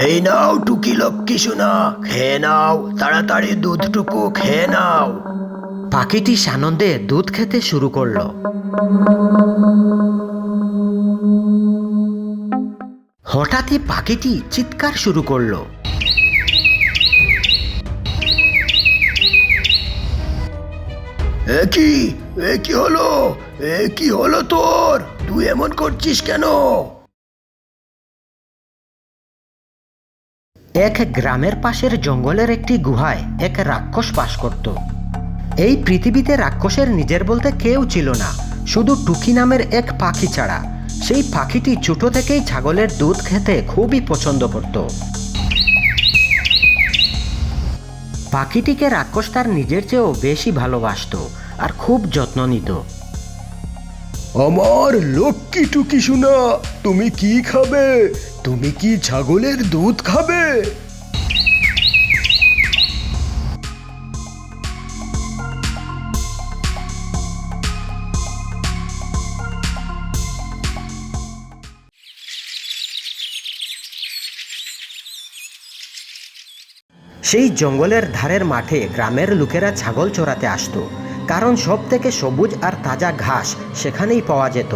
এই নাও টুকি লক্ষ্মী শোনা খেয়ে নাও তাড়াতাড়ি দুধটুকু খেয়ে নাও। পাখিটি সানন্দে দুধ খেতে শুরু করল। হঠাৎই পাখিটি চিৎকার শুরু করল। এ কি? এ কি হলো? এ কি হলো তোর? তুই এমন করছিস কেন? এক গ্রামের পাশের জঙ্গলের একটি গুহায় এক রাক্ষস বাস করত। এই পৃথিবীতে রাক্ষসের নিজের বলতে কেউ ছিল না, শুধু টুকি নামের এক পাখি ছাড়া। সেই পাখিটি ছোট থেকেই ছাগলের দুধ খেতে খুবই পছন্দ করত। পাখিটিকে রাক্ষস তার নিজের চেয়েও বেশি ভালোবাসতো আর খুব যত্ন নিত। আমার লক্ষ্মী টুকি শোনা তুমি কি খাবে? তুমি কি ছাগলের দুধ খাবে? সেই জঙ্গলের ধারের মাঠে গ্রামের লোকেরা ছাগল চড়াতে আসতো, কারণ সব থেকে সবুজ আর তাজা ঘাস সেখানেই পাওয়া যেত।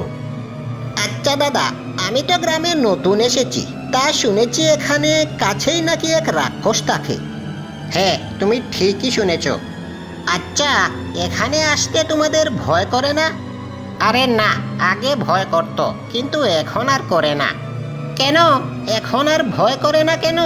আচ্ছা দাদা, আমি তো গ্রামে নতুন এসেছি। তা শুনেছি এখানে কাছেই নাকি এক রাক্ষস থাকে। হ্যাঁ তুমি ঠিকই শুনেছ। আচ্ছা এখানে আসতে তোমাদের ভয় করে না? আরে না, আগে ভয় করত, কিন্তু এখন আর করে না। কেন? এখন আর ভয় করে না কেন?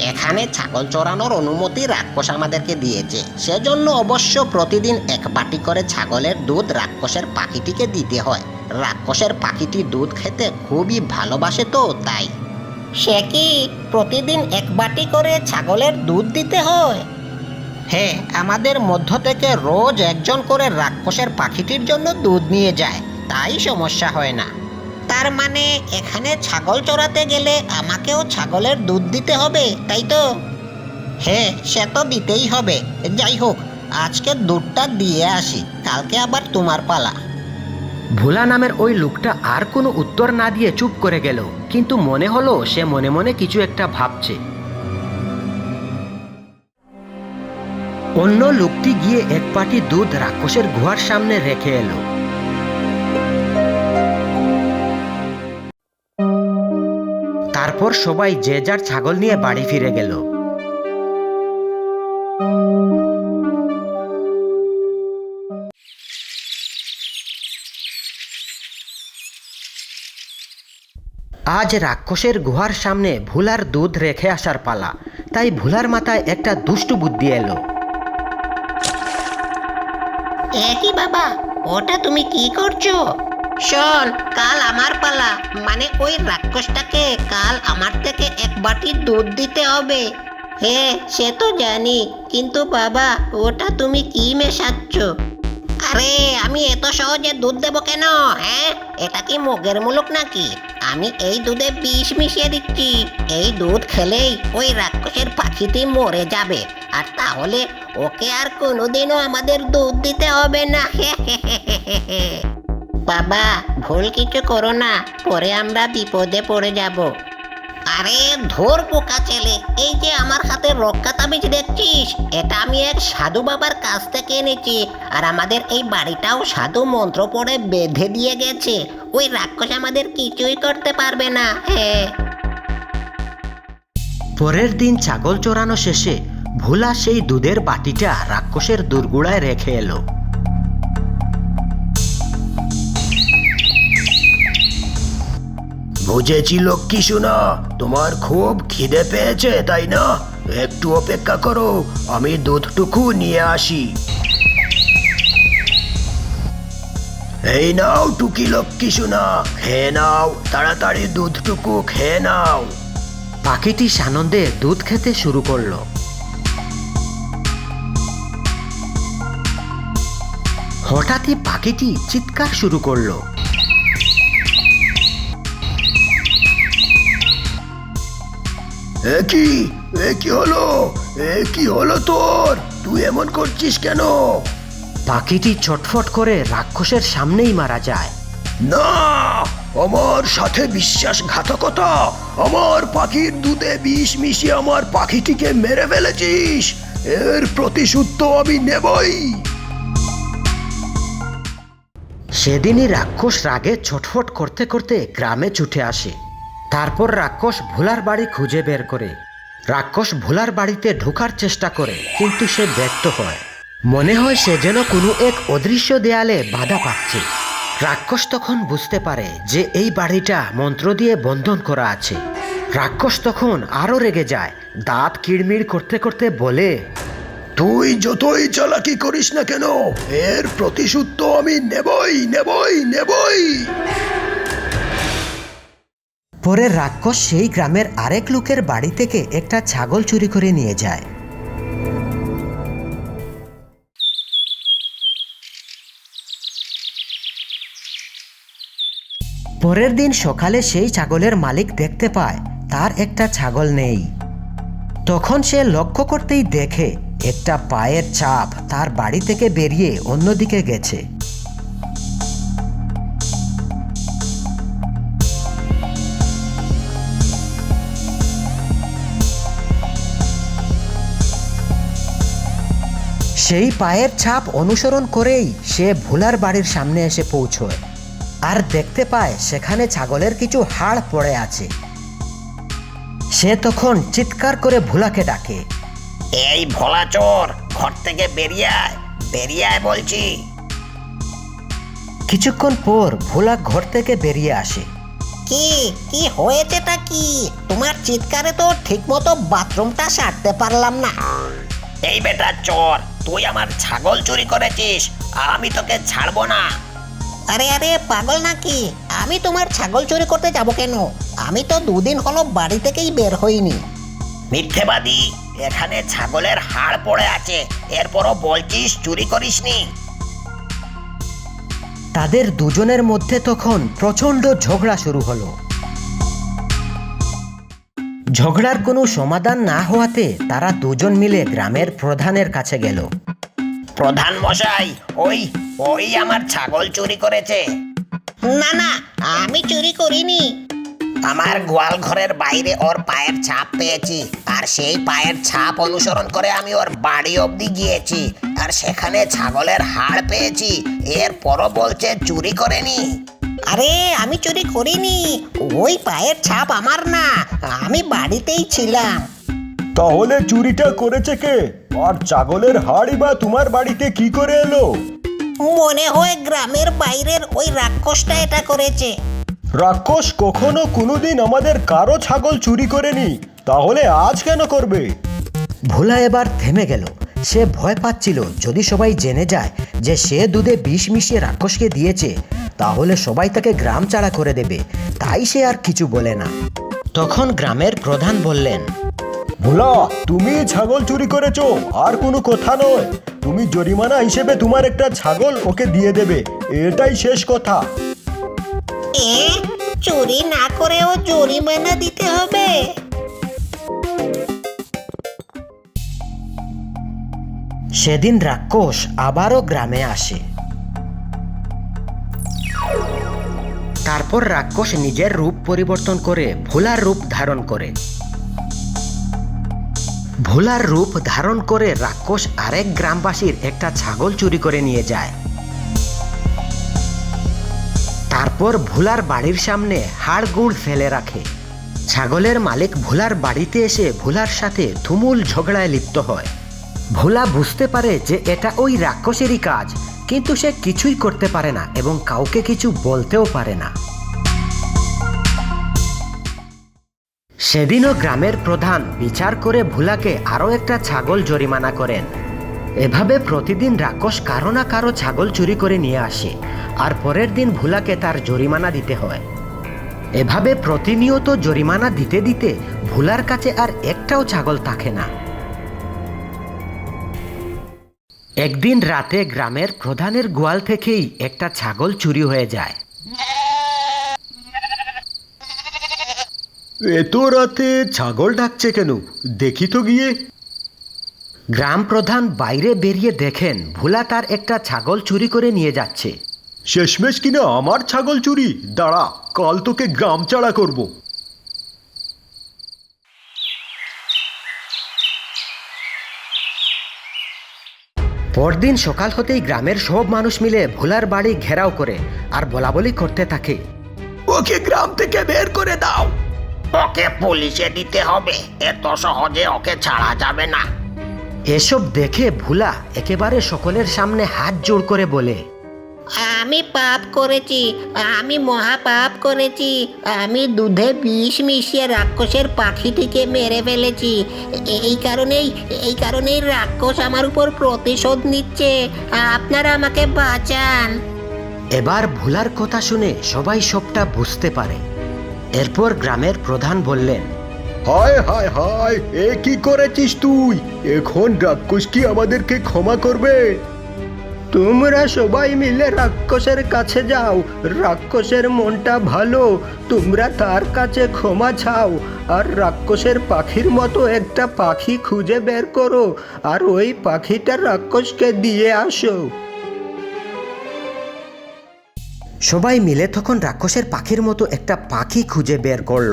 এখানে ছাগল চড়ানোর অনুমতি রাক্ষস আমাদেরকে দিয়েছে। সেজন্য অবশ্য প্রতিদিন এক বাটি করে ছাগলের দুধ রাক্ষসের পাখিটিকে দিতে হয়। রাক্ষসের পাখিটি দুধ খেতে খুবই ভালোবাসে তো তাই। সে কি প্রতিদিন এক বাটি করে ছাগলের দুধ দিতে হয়? হ্যাঁ আমাদের মধ্য থেকে রোজ একজন করে রাক্ষসের পাখিটির জন্য দুধ নিয়ে যায়। তাই সমস্যা হয় না। তার মানে এখানে ছাগল চড়াতে গেলে আমাকেও ছাগলের দুধ দিতে হবে, তাই তো? হ্যাঁ সে তো দিতেই হবে। যাই হোক, আজকে দুধটা দিয়ে আসি, কালকে আবার তোমার পালা। ভোলা নামের ওই লোকটা আর কোনো উত্তর না দিয়ে চুপ করে গেল, কিন্তু মনে হলো সে মনে মনে কিছু একটা ভাবছে। অন্য লোকটি গিয়ে এক পাটি দুধ রাক্ষসের গুহার সামনে রেখে এলো। তারপর সবাই যে যার ছাগল নিয়ে বাড়ি ফিরে গেল। আজ রাক্ষসের গুহার সামনে ভুলার দুধ রেখে আসার পালা। তাই ভুলার মাথায় একটা দুষ্টু বুদ্ধি এলো। একই বাবা, ওটা তুমি কি করছ? শোন, কাল আমার পালা। মানে ওই রাক্ষসটাকে কাল আমার থেকে এক বাটি দুধ দিতে হবে। হ্যাঁ সে তো জানি, কিন্তু বাবা, ওটা তুমি কি মেশাচ্ছ? আরে, আমি এত সহজে দুধ দেবো কেন হ্যাঁ? এটা কি মুগের মুলুক নাকি? আমি এই দুধে বিষ মিশিয়ে দিচ্ছি। এই দুধ খেলেই ওই রাক্ষসের পাখিটি মরে যাবে। আর তাহলে ওকে আর কোনোদিনও আমাদের দুধ দিতে হবে না। বাবা, ভুল কিছু করো না, পরে আমরা বিপদে পড়ে যাব। আরে, ধর পোকা ছেলে, এই যে আমার হাতে রক্ষা তাবিজ দেখছিস, এটা আমি এক সাধু বাবার কাছ থেকে এনেছি, আর আমাদের এই বাড়িটাও সাধু মন্ত্র পড়ে বেঁধে দিয়ে গেছে, ওই রাক্ষস আমাদের কিছুই করতে পারবে না হ্যাঁ পরের দিন ছাগল চড়ানো শেষে, ভোলা সেই দুধের বাটিটা রাক্ষসের দুর্গুড়ায় রেখে এলো। বুঝেছি লক্ষ্মী শোনা? তোমার খুব খিদে পেয়েছে, তাই না? একটু অপেক্ষা করো, আমি দুধটুকু নিয়ে আসি। এই নাও টুকি লক্ষ্মী শোনা খেয়ে নাও, তাড়াতাড়ি দুধটুকু খেয়ে নাও। পাখিটি সানন্দে দুধ খেতে শুরু করল। হঠাৎই পাখিটি চিৎকার শুরু করল। কি? এ কি হলো? এ কি হলো তোর? তুই এমন করছিস কেন? পাখিটি ছটফট করে রাক্ষসের সামনেই মারা যায়। না! আমার সাথে বিশ্বাসঘাতকতা! আমার পাখির দুধে বিষ মিশিয়ে আমার পাখিটিকে মেরে ফেলেছিস! এর প্রতিশোধ তো আমি নেবই! সেদিনই রাক্ষস রাগে ছটফট করতে করতে গ্রামে ছুটে আসে। তারপর রাক্ষস ভোলার বাড়ি খুঁজে বের করে। রাক্ষস ভোলার বাড়িতে ঢোকার চেষ্টা করে, কিন্তু সে ব্যর্থ হয়। মনে হয় সে যেন কোনো এক অদৃশ্য দেয়ালে বাধা পাচ্ছে। রাক্ষস তখন বুঝতে পারে যে এই বাড়িটা মন্ত্র দিয়ে বন্ধন করা আছে। রাক্ষস তখন আরও রেগে যায়, দাঁত কিড়মিড় করতে করতে বলে, তুই যতই চালাকি করিস না কেন, এর প্রতিশোধ তো আমি নেবই নেবই নেবই। পরে রাক্ষস সেই গ্রামের আরেক লোকের বাড়ি থেকে একটা ছাগল চুরি করে নিয়ে যায়। পরের দিন সকালে সেই ছাগলের মালিক দেখতে পায়, তার একটা ছাগল নেই। তখন সে লক্ষ্য করতেই দেখে, একটা পায়ের ছাপ তার বাড়ি থেকে বেরিয়ে অন্যদিকে গেছে। সেই পায়ের ছাপ অনুসরণ করেই সে ভোলার বাড়ির সামনে এসে পৌঁছয়। আর দেখতে পায় সেখানে ছাগলের কিছু হাড় পড়ে আছে। সে তখন চিৎকার করে ভোলাকে ডাকে এই ভোলা চোর ঘর থেকে বেরিয়ে আয় বেরিয়ে আয় বলছি। কিছুক্ষণ পর ভোলা ঘর থেকে বেরিয়ে আসে। কি কি হয়েছে হয়েছেটা কি? তোমার চিৎকারে তো ঠিকমতো বাথরুমটা সারতে পারলাম না। এই বেটা চোর তুই আমার ছাগল চুরি করেছিস আমি তোকে ছাড়বো না। আরে আরে পাগল নাকি? আমি তোমার ছাগল চুরি করতে যাব কেন? আমি তো দুদিন হলো বাড়ি থেকেই বের হইনি। মিথ্যেবাদী এখানে ছাগলের হাড় পড়ে আছে এরপরও বলছিস চুরি করিসনি। তাদের দুজনের মধ্যে তখন প্রচণ্ড ঝগড়া শুরু হলো। ঝগড়ার কোনো সমাধান না হওয়াতে তারা দুজন মিলে গ্রামের প্রধানের কাছে গেল। প্রধান মশাই ওই ওই আমার ছাগল চুরি করেছে। না না আমি চুরি করিনি। আমার গোয়াল ঘরের বাইরে ওর পায়ের ছাপ পেয়েছি আর সেই পায়ের ছাপ অনুসরণ করে আমি ওর বাড়ি অবধি গিয়েছি আর সেখানে ছাগলের হাড় পেয়েছি এর এরপরও বলছে চুরি করেনি। আরে আমি চুরি করিনি। ওই পায়ের ছাপ আমার না। আমি বাড়িতেই ছিলাম। তাহলে চুরিটা করেছে কে? আর ছাগলের হাড়ি বা তোমার বাড়িতে কি করে এলো? মনে হয় গ্রামের বাইরের ওই রাক্ষসটা এটা করেছে। রাক্ষস কখনো কোনোদিন আমাদের কারও ছাগল চুরি করেনি। তাহলে আজ কেন করবে? ভোলা এবার থেমে গেল। সে ভয় পাচ্ছিল যদি সবাই জেনে যায় যে সে দুধে বিষ মিশিয়ে রাক্ষসকে দিয়েছে তাহলে সবাই তাকে গ্রাম ছাড়া করে দেবে। তাই সে আর কিছু বলে না। তখন গ্রামের প্রধান বললেন ভোলা তুমি ছাগল চুরি করেছ আর কোনো কথা নয়। তুমি জরিমানা হিসেবে তোমার একটা ছাগল ওকে দিয়ে দেবে। এটাই শেষ কথা। এ চুরি না করেও জরিমানা দিতে হবে। সেদিন রাক্ষস আবারও গ্রামে আসে। তারপর রাক্ষস নিজের রূপ পরিবর্তন করে ভোলার রূপ ধারণ করে। ভোলার রূপ ধারণ করে রাক্ষস আরেক গ্রামবাসীর একটা ছাগল চুরি করে নিয়ে যায়। তারপর ভোলার বাড়ির সামনে হাড় গুড় ফেলে রাখে। ছাগলের মালিক ভোলার বাড়িতে এসে ভোলার সাথে তুমুল ঝগড়ায় লিপ্ত হয়। ভোলা বুঝতে পারে যে এটা ওই রাক্ষসেরই কাজ কিন্তু সে কিছুই করতে পারে না এবং কাউকে কিছু বলতেও পারে না। সেদিনও গ্রামের প্রধান বিচার করে ভোলাকে আরও একটা ছাগল জরিমানা করেন। এভাবে প্রতিদিন রাক্ষস কারও না কারও ছাগল চুরি করে নিয়ে আসে, আর পরের দিন ভুলাকে তার জরিমানা দিতে হয়। এভাবে প্রতিনিয়ত জরিমানা দিতে দিতে ভুলার কাছে আর একটাও ছাগল থাকে না। একদিন রাতে গ্রামের প্রধানের গোয়াল থেকেই একটা ছাগল চুরি হয়ে যায়। এত রাতে ছাগল ডাকছে কেন? দেখি তো গিয়ে। গ্রাম প্রধান বাইরে বেরিয়ে দেখেন ভোলা তার একটা ছাগল চুরি করে নিয়ে যাচ্ছে। শেষমেশ কিনা আমার ছাগল চুরি? দাঁড়া কাল তোকে গ্রাম ছাড়া করব। পরদিন সকাল হতেই গ্রামের সব মানুষ মিলে ভোলার বাড়ি ঘেরাও করে আর বলাবলি করতে থাকে। ওকে গ্রাম থেকে বের করে দাও। ওকে পুলিশে দিতে হবে। এত সহজে ওকে ছাড়া যাবে না। এসব দেখে ভুলা একেবারে সকলের সামনে হাত জোড় করে বলে আমি পাপ করেছি আমি মহা পাপ করেছি আমি দুধে বিষ মিশিয়ে রাক্ষসের পাখিটিকে মেরে ফেলেছি। এই কারণেই এই কারণেই রাক্ষস আমার উপর প্রতিশোধ নিচ্ছে। আপনারা আমাকে বাঁচান। এবার ভোলার কথা শুনে সবাই সবটা বুঝতে পারে। এরপর গ্রামের প্রধান বললেন হায় হায় হায় এ কি করেছিস তুই? এখন রাক্ষস কি আমাদেরকে ক্ষমা করবে? তোমরা সবাই মিলে রাক্ষসের কাছে যাও। রাক্ষসের মনটা ভালো, তোমরা তার কাছে ক্ষমা চাও। আর রাক্ষসের পাখির মতো একটা পাখি খুঁজে বের করো, আর ওই পাখিটা রাক্ষসকে দিয়ে আসো। সবাই মিলে তখন রাক্ষসের পাখির মতো একটা পাখি খুঁজে বের করল।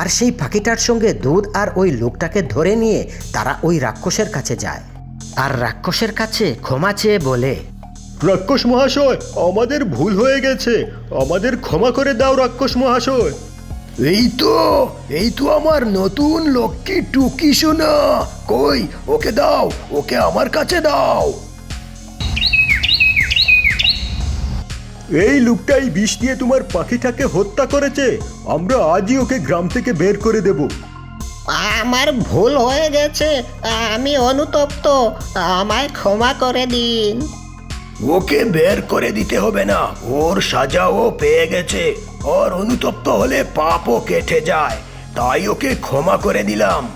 আর সেই পাখিটার সঙ্গে দুধ আর ওই লোকটাকে ধরে নিয়ে তারা ওই রাক্ষসের কাছে যায়। আর রাক্ষসের কাছে ক্ষমা চেয়ে বলে রাক্ষস মহাশয় আমাদের ভুল হয়ে গেছে। আমাদের ক্ষমা করে দাও রাক্ষস মহাশয়। এই তো এই তো আমার নতুন লক্ষ্মী টুকি শোনা কই ওকে দাও ওকে আমার কাছে দাও। এই লোকটাই বিষ দিয়ে তোমার পাখিটাকে হত্যা করেছে। আমরা আজই ওকে গ্রাম থেকে বের করে দেব। আমার ভুল হয়ে গেছে, আমি অনুতপ্ত, আমায় ক্ষমা করে দিন। ওকে বের করে দিতে হবে না, ওর সাজাও পেয়ে গেছে। ওর অনুতপ্ত হলে পাপও কেটে যায়, তাই ওকে ক্ষমা করে দিলাম।